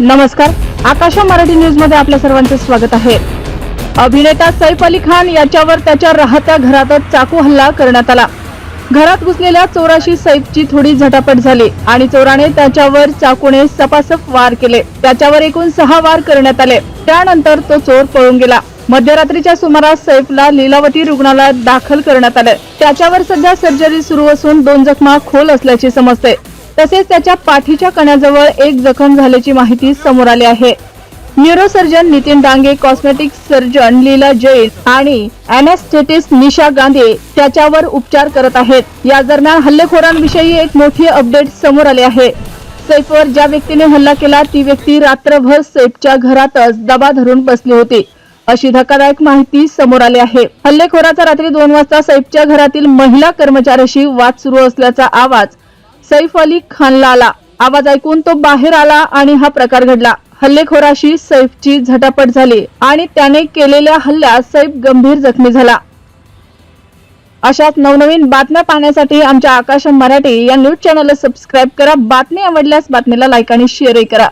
नमस्कार. आकाशा मराठी न्यूजमध्ये आपल्या सर्वांचे स्वागत आहे. अभिनेता सैफ अली खान याच्यावर त्याच्या राहत्या घरातच चाकू हल्ला करण्यात आला. घरात घुसलेल्या चोराशी सैफची थोडी झटापट झाली आणि चोराने त्याच्यावर चाकूने सपासप वार केले. त्याच्यावर एकूण सहा वार करण्यात आले. त्यानंतर तो चोर पळून गेला. मध्यरात्रीच्या सुमारास सैफला लीलावती रुग्णालयात दाखल करण्यात आले. त्याच्यावर सध्या सर्जरी सुरू असून दोन जखमा खोल असल्याचे समजते. तसेच त्याच्या पाठीच्या कण्याजवळ एक जखम झाल्याची माहिती समोर आली आहे. Neurosurgeon Nitin Dange cosmetic surgeon Leela Jain आणि अॅनेस्थेटिस्ट निशा गांधी त्याच्यावर उपचार करत आहेत. या दरम्यान हल्लेखोरांविषयी एक मोठी अपडेट समोर आली आहे. सैफवर ज्या व्यक्तीने हल्ला केला ती व्यक्ती रात्रभर सैफच्या घरातच दबा धरून बसली होती. अशी धक्कादायक माहिती समोर आली आहे. हल्लेखोराचा रात्री दोन वाजता सैफच्या घरातील महिला कर्मचाऱ्याशी वाद सुरू असल्याचा आवाज सैफ अली खानला आला आवाज ऐकून तो बाहेर आला आणि हा प्रकार घडला. हल्लेखोराशी सैफची झटापट झाली आणि त्याने केलेल्या हल्ल्यात सैफ गंभीर जखमी झाला. अशाच नवनवीन बातम्या पाहण्यासाठी आमच्या आकाश मराठी या न्यूज चॅनलला सबस्क्राईब करा. बातमी आवडल्यास बातमीला लाईक आणि शेअरही करा.